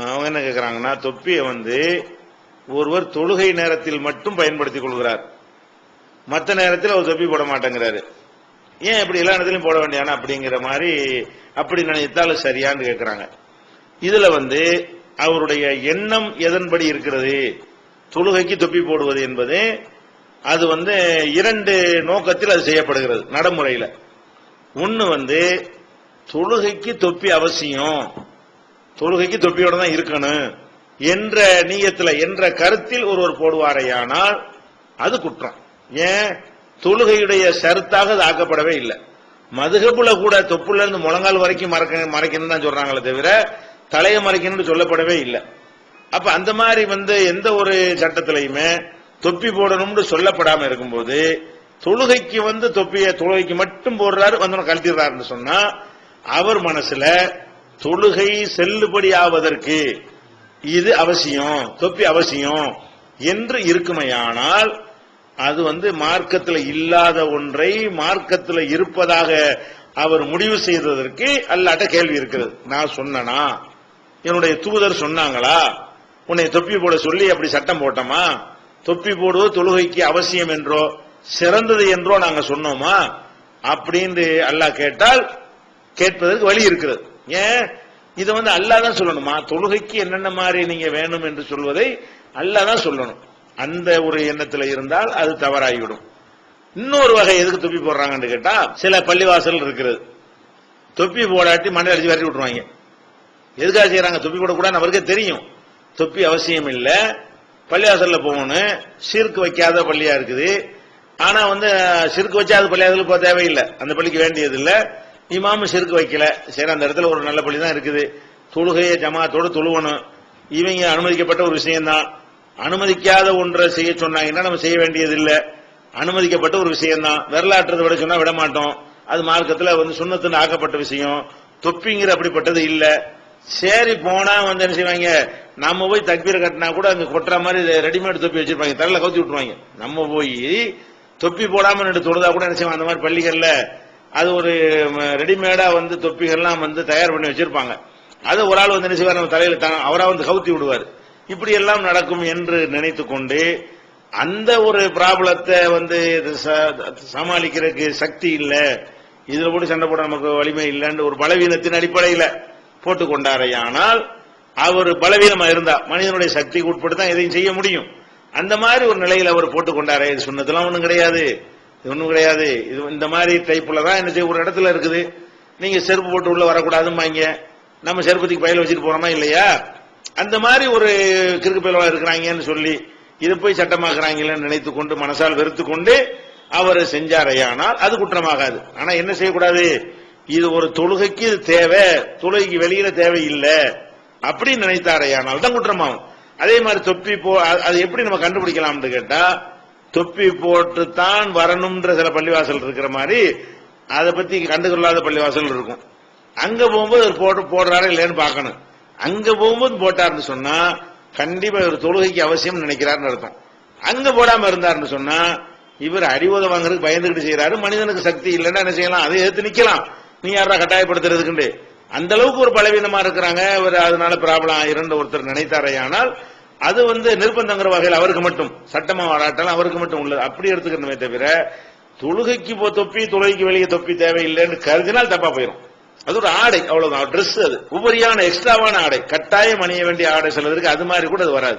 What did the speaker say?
அவங்க என்ன கேக்குறாங்கன்னா தொப்பியை வந்து ஒருவர் தொழுகை நேரத்தில் மட்டும் பயன்படுத்திக் கொள்கிறார். மற்ற நேரத்தில் அவர் தொப்பி போட மாட்டேங்கிறாரு. ஏன் இப்படி எல்லா இடத்துலயும் போட வேண்டியானா அப்படிங்கிற மாதிரி அப்படி நினைத்தாலும் சரியான்னு கேட்கிறாங்க இதுல வந்து அவருடைய எண்ணம் எதன்படி இருக்கிறது? தொழுகைக்கு தொப்பி போடுவது என்பது அது வந்து இரண்டு நோக்கத்தில் அது செய்யப்படுகிறது நடைமுறையில். ஒன்னு வந்து தொழுகைக்கு தொப்பி அவசியம். தொழுகைக்கு தொப்பியோட தான் இருக்கணும். என்ற நீயத்தில் என்ற கருத்தில் ஒருவர் போடுவாரையானால் அது குற்றம். ஏன்? தொழுகையுடைய சருத்தாக அது ஆக்கப்படவே இல்லை. மதுகப்புல கூட தொப்புல இருந்து முழங்கால் வரைக்கும் மறக்க மறைக்கணும் தான் சொல்றாங்களே தவிர தலையை மறைக்கணும்னு சொல்லப்படவே இல்லை. அப்ப அந்த மாதிரி வந்து எந்த ஒரு சட்டத்திலையுமே தொப்பி போடணும்னு சொல்லப்படாம இருக்கும்போது தொழுகைக்கு வந்து தொப்பிய தொழுகைக்கு மட்டும் போடுறாரு வந்து கழட்டிடுறாருன்னு சொன்னா அவர் மனசுல தொழுகை செல்லுபடி ஆவதற்கு இது அவசியம் தொப்பி அவசியம் என்று இருக்குமையானால் அது வந்து மார்க்கத்தில் இல்லாத ஒன்றை மார்க்கத்தில் இருப்பதாக அவர் முடிவு செய்ததற்கு அல்லாட்ட கேள்வி இருக்கிறது. நான் சொன்னனா? என்னுடைய தூதர் சொன்னாங்களா? உன்னை தொப்பி போட சொல்லி அப்படி சட்டம் போட்டோமா? தொப்பி போடுவது தொழுகைக்கு அவசியம் என்றோ சிறந்தது என்றோ நாங்க சொன்னோமா? அப்படின்னு அல்லாஹ் கேட்டால் கேட்பதற்கு வழி இருக்கிறது. ஏன்? இதை வந்து அல்லா தான் சொல்லணுமா? தொழுகைக்கு என்னென்ன மாதிரி நீங்க வேணும் என்று சொல்வதை அல்லா தான் சொல்லணும். அந்த ஒரு எண்ணத்துல இருந்தால் அது தவறாகிவிடும். இன்னொரு வகை எதுக்கு தொப்பி போடுறாங்கன்னு கேட்டா சில பள்ளிவாசல் இருக்கிறது. தொப்பி போடாட்டி மண்டை அடிச்சு வரட்டி விட்டுருவாங்க. எதுக்காக செய்யறாங்க? தொப்பி போடக்கூடாது அவருக்கே தெரியும். தொப்பி அவசியம் இல்லை. பள்ளிவாசல்ல போகணும் சீர்க்கு வைக்காத பள்ளியா இருக்குது. ஆனா வந்து சிறுக்கு வச்சா அது பள்ளியாசல் போக தேவையில்லை. அந்த பள்ளிக்கு வேண்டியது இல்லை இமாமு சிறுக்கு வைக்கல. சரி அந்த இடத்துல ஒரு நல்ல பள்ளி தான் இருக்குது. தொழுகையை ஜமாத்தோடு தொழுவணும். இவங்க அனுமதிக்கப்பட்ட ஒரு விஷயம்தான். அனுமதிக்காத ஒன்றை செய்ய சொன்னாங்கன்னா நம்ம செய்ய வேண்டியது இல்ல அனுமதிக்கப்பட்ட ஒரு விஷயம்தான். வரலாற்றை விட சொன்னா விட மாட்டோம். அது மார்க்கத்துல வந்து சுண்ணத்துன்னு ஆக்கப்பட்ட விஷயம். தொப்பிங்கிற அப்படிப்பட்டது இல்ல. சரி போனா வந்து என்ன செய்வாங்க? நம்ம போய் தக்பீர் கட்டினா கூட அங்க கொட்டுற மாதிரி ரெடிமேட் தொப்பி வச்சிருப்பாங்க. தலையில கவுத்தி விட்டுருவாங்க. நம்ம போய் தொப்பி போடாம நின்று தொழுதா கூட என்ன செய்வாங்க? அந்த மாதிரி பள்ளிகள்ல அது ஒரு ரெடிமேடா வந்து தொப்பிகள்லாம் வந்து தயார் பண்ணி வச்சிருப்பாங்க. அது ஒரு ஆள் வந்து என்ன நம்ம தலையில அவரா வந்து கவுத்தி விடுவார். இப்படி எல்லாம் நடக்கும் என்று நினைத்து கொண்டு அந்த ஒரு ப்ராப்ளத்தை வந்து சமாளிக்கிறதுக்கு சக்தி இல்லை. இதுல கூட சண்டை போட நமக்கு வலிமை இல்லைன்னு ஒரு பலவீனத்தின் அடிப்படையில் போட்டுக் கொண்டாரையானால் அவர் பலவீனமா இருந்தா மனிதனுடைய சக்திக்கு உட்பட்டு தான் எதையும் செய்ய முடியும். அந்த மாதிரி ஒரு நிலையில் அவர் போட்டுக் கொண்டாரே. இது சொன்னதெல்லாம் ஒன்றும் கிடையாது. இது ஒண்ணும் கிடையாது. இது இந்த மாதிரி டைப்ல தான் என்ன செய்ய ஒரு இடத்துல இருக்குது. நீங்க செருப்பு போட்டு உள்ள வரக்கூடாதும்பாங்க. நம்ம செருப்பத்துக்கு பயில வச்சுட்டு போறோமா இல்லையா? அந்த மாதிரி ஒரு கிறுக்கு பயிலவா இருக்கிறாங்கன்னு சொல்லி இதை போய் சட்டமாக்குறாங்கன்னு நினைத்து கொண்டு மனசால் வெறுத்து கொண்டு அவர் செஞ்சாரையானால் அது குற்றமாகாது. ஆனா என்ன செய்யக்கூடாது? இது ஒரு தொழுகைக்கு இது தேவை. தொழுகைக்கு வெளியில இல்லை அப்படின்னு நினைத்தாரையானால் தான் குற்றமாகும். அதே மாதிரி தொப்பி போ அது எப்படி நம்ம கண்டுபிடிக்கலாம்னு கேட்டா தொப்பி போட்டு தான் வரணும்ன்ற சில பள்ளிவாசல் இருக்கிற மாதிரி அதை பத்தி கண்டுகொள்ளாத பள்ளிவாசல் இருக்கும். அங்க போகும்போது ஒரு போட்டு போடுறாரா இல்லைன்னு பார்க்கணும். அங்க போகும்போது போட்டாருன்னு சொன்னா கண்டிப்பா இவர் தொழுகைக்கு அவசியம் நினைக்கிறாருன்னு அர்த்தம். அங்க போடாம இருந்தாருன்னு சொன்னா இவர் அடிவோதை வாங்குறதுக்கு பயந்துகிட்டு செய்யறாரு மனிதனுக்கு சக்தி இல்லைன்னா என்ன செய்யலாம்? அதை எடுத்து நிக்கலாம். நீ யாரா கட்டாயப்படுத்துறதுக்குண்டு? அந்த அளவுக்கு ஒரு பலவீனமா இருக்கிறாங்க. ஒரு அதனால ப்ராப்ளம் இரண்டு ஒருத்தர் நினைத்தாரையானால் அது வந்து நிர்பந்தங்கிற வகையில் அவருக்கு மட்டும் சட்டமா வாடாட்டாலும் அவருக்கு மட்டும் உள்ளது. அப்படி எடுத்துக்கணுமே தவிர தொழுகைக்கு தொப்பி தொழுகைக்கு வெளியே தொப்பி தேவையில்லைன்னு கருதினால் தப்பா போயிடும் அது ஒரு ஆடை அவ்வளவுதான். ட்ரெஸ் அது. உபரியான எக்ஸ்ட்ராவான ஆடை. கட்டாயம் அணிய வேண்டிய ஆடை சொல்வதற்கு அது மாதிரி கூட அது வராது.